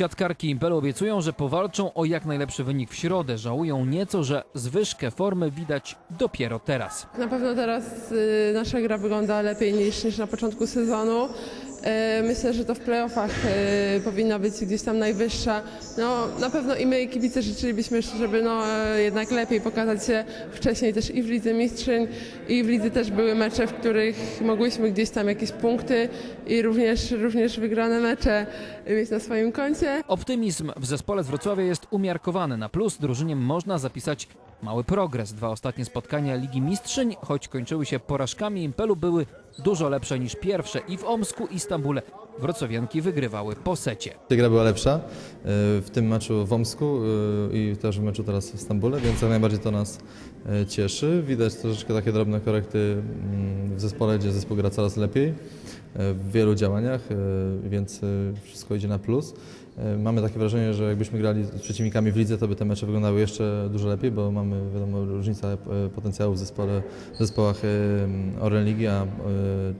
Siatkarki Impelu obiecują, że powalczą o jak najlepszy wynik w środę. Żałują nieco, że zwyżkę formy widać dopiero teraz. Na pewno teraz y, nasza gra wygląda lepiej niż, niż na początku sezonu. Y, myślę, że to w playoffach y, powinna być gdzieś tam najwyższa. No, na pewno i my, i kibice, życzylibyśmy, żeby no, y, jednak lepiej pokazać się wcześniej też i w Lidze Mistrzyń, i w Lidze też były mecze, w których mogłyśmy gdzieś tam jakieś punkty i również, również wygrane mecze mieć na swoim koncie. Optymizm w zespole z Wrocławia jest umiarkowany. Na plus drużynie można zapisać mały progres. Dwa ostatnie spotkania Ligi Mistrzyń, choć kończyły się porażkami Impelu, były dużo lepsze niż pierwsze i w Omsku i Stambule. Wrocławianki wygrywały po secie. Gra była lepsza y, w tym meczu w Omsku y, i też w meczu teraz w Stambule, więc jak najbardziej to nas y, cieszy. Widać troszeczkę takie drobne korekty mm, w zespole, gdzie zespół gra coraz lepiej w wielu działaniach, więc wszystko idzie na plus. Y, Mamy takie wrażenie, że jakbyśmy grali z przeciwnikami w lidze, to by te mecze wyglądały jeszcze dużo lepiej, bo mamy wiadomo różnica y, potencjału w zespole, w zespołach y, Orlen Ligi, a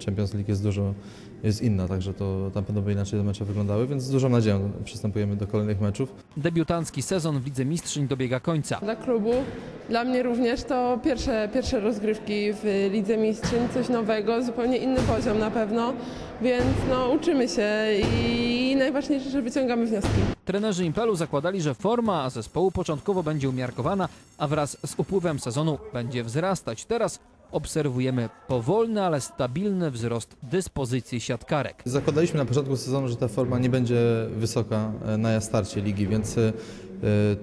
Champions League jest dużo jest inna, także to tam będą inaczej te mecze wyglądały, więc z dużą nadzieją przystępujemy do kolejnych meczów. Debiutancki sezon w Lidze Mistrzyń dobiega końca. Dla klubu, dla mnie również to pierwsze, pierwsze rozgrywki w Lidze Mistrzyń, coś nowego, zupełnie inny poziom na pewno, więc no, uczymy się i najważniejsze, że wyciągamy wnioski. Trenerzy Impelu zakładali, że forma zespołu początkowo będzie umiarkowana, a wraz z upływem sezonu będzie wzrastać. Teraz obserwujemy powolny, ale stabilny wzrost dyspozycji siatkarek. Zakładaliśmy na początku sezonu, że ta forma nie będzie wysoka e, na starcie ligi, więc e,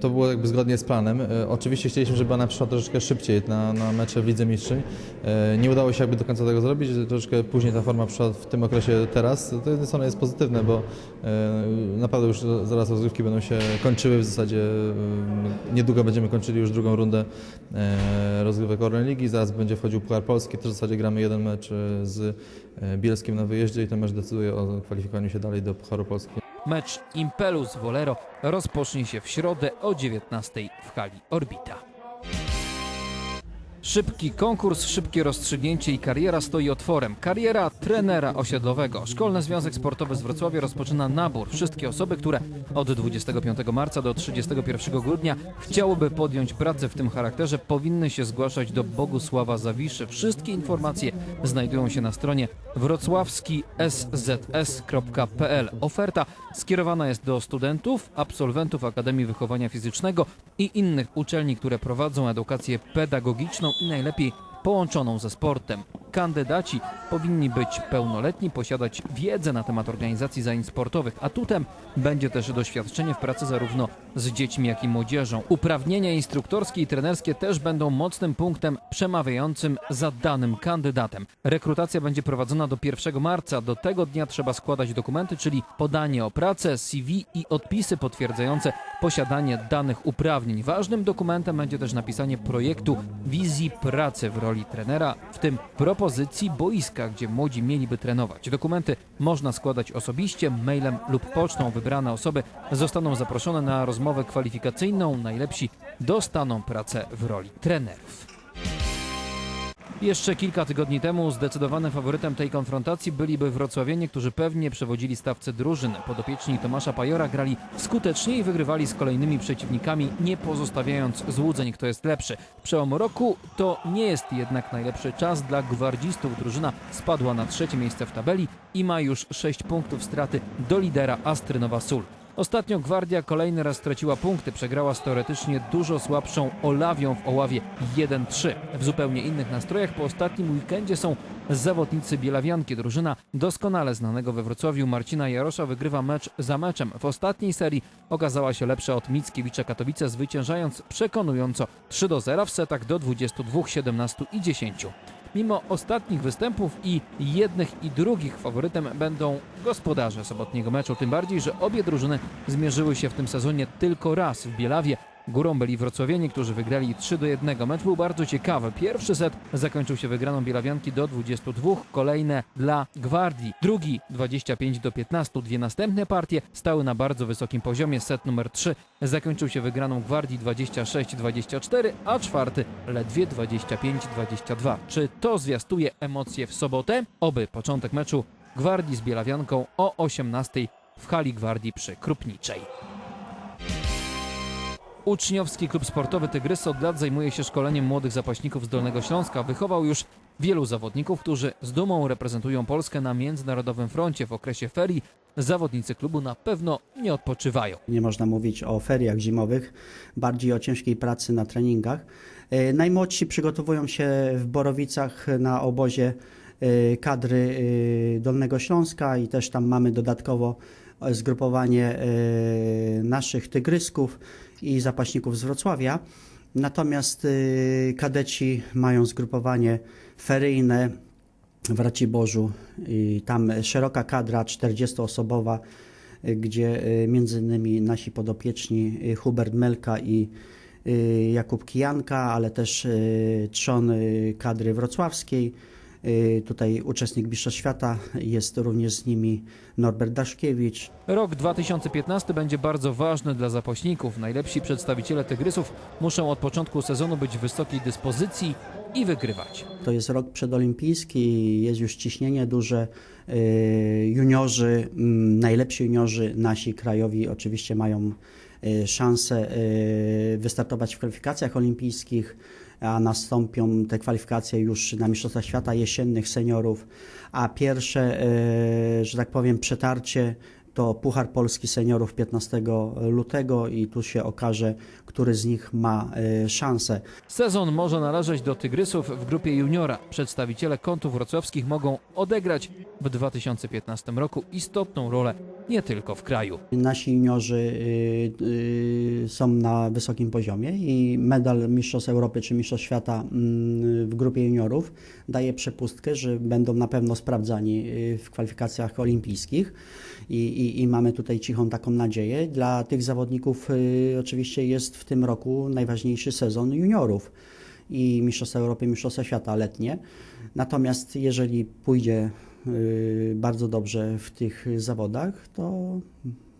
to było jakby zgodnie z planem. E, Oczywiście chcieliśmy, żeby ona przyszła troszeczkę szybciej na, na mecze w Lidze Mistrzyń. E, Nie udało się jakby do końca tego zrobić, troszeczkę później ta forma przyszła w tym okresie teraz. To jednej strony jest pozytywne, bo e, naprawdę już zaraz rozgrywki będą się kończyły, w zasadzie e, niedługo będziemy kończyli już drugą rundę e, rozgrywek Orlen Ligi, zaraz będzie wchodził Puchar Polski, też w zasadzie gramy jeden mecz e, z e, Bielskiem na wyjeździe i ten mecz decyduje o kwalifikowaniu się dalej do Pucharu Polski. Mecz Impelu z Wolero rozpocznie się w środę o 19 w hali Orbita. Szybki konkurs, szybkie rozstrzygnięcie i kariera stoi otworem. Kariera trenera osiedlowego. Szkolny Związek Sportowy z Wrocławia rozpoczyna nabór. Wszystkie osoby, które od 25 marca do 31 grudnia chciałyby podjąć pracę w tym charakterze, powinny się zgłaszać do Bogusława Zawiszy. Wszystkie informacje znajdują się na stronie wrocławski.szzzs.pl. Oferta skierowana jest do studentów, absolwentów Akademii Wychowania Fizycznego i innych uczelni, które prowadzą edukację pedagogiczną i najlepiej połączoną ze sportem. Kandydaci powinni być pełnoletni, posiadać wiedzę na temat organizacji zajęć sportowych. Atutem będzie też doświadczenie w pracy zarówno z dziećmi, jak i młodzieżą. Uprawnienia instruktorskie i trenerskie też będą mocnym punktem przemawiającym za danym kandydatem. Rekrutacja będzie prowadzona do 1 marca. Do tego dnia trzeba składać dokumenty, czyli podanie o pracę, CV i odpisy potwierdzające posiadanie danych uprawnień. Ważnym dokumentem będzie też napisanie projektu wizji pracy w roli trenera, w tym propozycji boiska, gdzie młodzi mieliby trenować. Dokumenty można składać osobiście, mailem lub pocztą. Wybrane osoby zostaną zaproszone na rozmowę kwalifikacyjną. Najlepsi dostaną pracę w roli trenerów. Jeszcze kilka tygodni temu zdecydowanym faworytem tej konfrontacji byliby wrocławienie, którzy pewnie przewodzili stawce drużyn. Podopieczni Tomasza Pajora grali skutecznie i wygrywali z kolejnymi przeciwnikami, nie pozostawiając złudzeń, kto jest lepszy. Przełom roku to nie jest jednak najlepszy czas dla gwardzistów. Drużyna spadła na trzecie miejsce w tabeli i ma już 6 punktów straty do lidera Astrynowa Sól. Ostatnio Gwardia kolejny raz straciła punkty, przegrała z teoretycznie dużo słabszą Olawią w Oławie 1-3. W zupełnie innych nastrojach po ostatnim weekendzie są zawodnicy Bielawianki. Drużyna doskonale znanego we Wrocławiu Marcina Jarosza wygrywa mecz za meczem. W ostatniej serii okazała się lepsza od Mickiewicza Katowice, zwyciężając przekonująco 3-0 w setach do 22, 17 i 10. Mimo ostatnich występów i jednych i drugich faworytem będą gospodarze sobotniego meczu, tym bardziej, że obie drużyny zmierzyły się w tym sezonie tylko raz w Bielawie. Górą byli wrocławieni, którzy wygrali 3 do 1. Mecz był bardzo ciekawy. Pierwszy set zakończył się wygraną Bielawianki do 22, kolejne dla Gwardii. Drugi 25 do 15. Dwie następne partie stały na bardzo wysokim poziomie. Set numer 3 zakończył się wygraną Gwardii 26-24, a czwarty ledwie 25-22. Czy to zwiastuje emocje w sobotę? Oby początek meczu Gwardii z Bielawianką o 18 w hali Gwardii przy Krupniczej. Uczniowski klub sportowy Tygrysy od lat zajmuje się szkoleniem młodych zapaśników z Dolnego Śląska. Wychował już wielu zawodników, którzy z dumą reprezentują Polskę na międzynarodowym froncie. W okresie ferii zawodnicy klubu na pewno nie odpoczywają. Nie można mówić o feriach zimowych, bardziej o ciężkiej pracy na treningach. E, Najmłodsi przygotowują się w Borowicach na obozie e, kadry e, Dolnego Śląska i też tam mamy dodatkowo zgrupowanie naszych tygrysków i zapaśników z Wrocławia. Natomiast e, kadeci mają zgrupowanie feryjne w Raciborzu i tam szeroka kadra 40-osobowa y, gdzie y, między innymi nasi podopieczni y, Hubert Melka i y, Jakub Kijanka, ale też y, trzon y, kadry wrocławskiej. Y, Tutaj uczestnik Mistrzostw Świata jest również z nimi Norbert Daszkiewicz. Rok 2015 będzie bardzo ważny dla zapaśników. Najlepsi przedstawiciele Tygrysów muszą od początku sezonu być w wysokiej dyspozycji i wygrywać. To jest rok przedolimpijski, jest już ciśnienie duże. Y, Juniorzy, mm, najlepsi juniorzy nasi krajowi oczywiście mają y, szansę wystartować w kwalifikacjach olimpijskich, a nastąpią te kwalifikacje już na Mistrzostwach Świata jesiennych seniorów, a pierwsze, y, że tak powiem, przetarcie to Puchar Polski Seniorów 15 lutego i tu się okaże, który z nich ma y, szansę. Sezon może należeć do Tygrysów w grupie juniora. Przedstawiciele kątów wrocławskich mogą odegrać w 2015 roku istotną rolę nie tylko w kraju. Nasi juniorzy y, y, są na wysokim poziomie i medal Mistrzostw Europy czy Mistrzostw Świata mm, w grupie juniorów daje przepustkę, że będą na pewno sprawdzani y, w kwalifikacjach olimpijskich i, i, i mamy tutaj cichą taką nadzieję. Dla tych zawodników oczywiście jest w tym roku najważniejszy sezon juniorów i Mistrzostwa Europy, Mistrzostwa Świata letnie. Natomiast jeżeli pójdzie bardzo dobrze w tych zawodach, to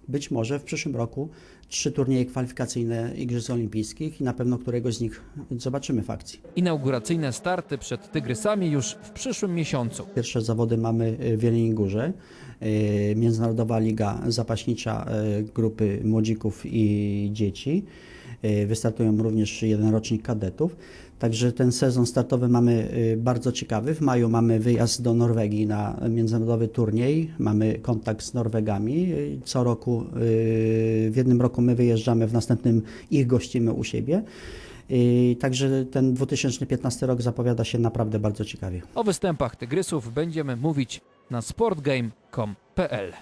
być może w przyszłym roku trzy turnieje kwalifikacyjne Igrzysk Olimpijskich i na pewno któregoś z nich zobaczymy w akcji. Inauguracyjne starty przed Tygrysami już w przyszłym miesiącu. Pierwsze zawody mamy y, w Jeleniej Górze. y, Międzynarodowa Liga Zapaśnicza y, grupy młodzików i dzieci. Y, Wystartują również jeden rocznik kadetów. Także ten sezon startowy mamy y, bardzo ciekawy. W maju mamy wyjazd do Norwegii na międzynarodowy turniej. Mamy kontakt z Norwegami. Y, Co roku, y, w jednym roku my wyjeżdżamy, w następnym ich gościmy u siebie. Y, Także ten 2015 rok zapowiada się naprawdę bardzo ciekawie. O występach Tygrysów będziemy mówić na sportgame.com.pl.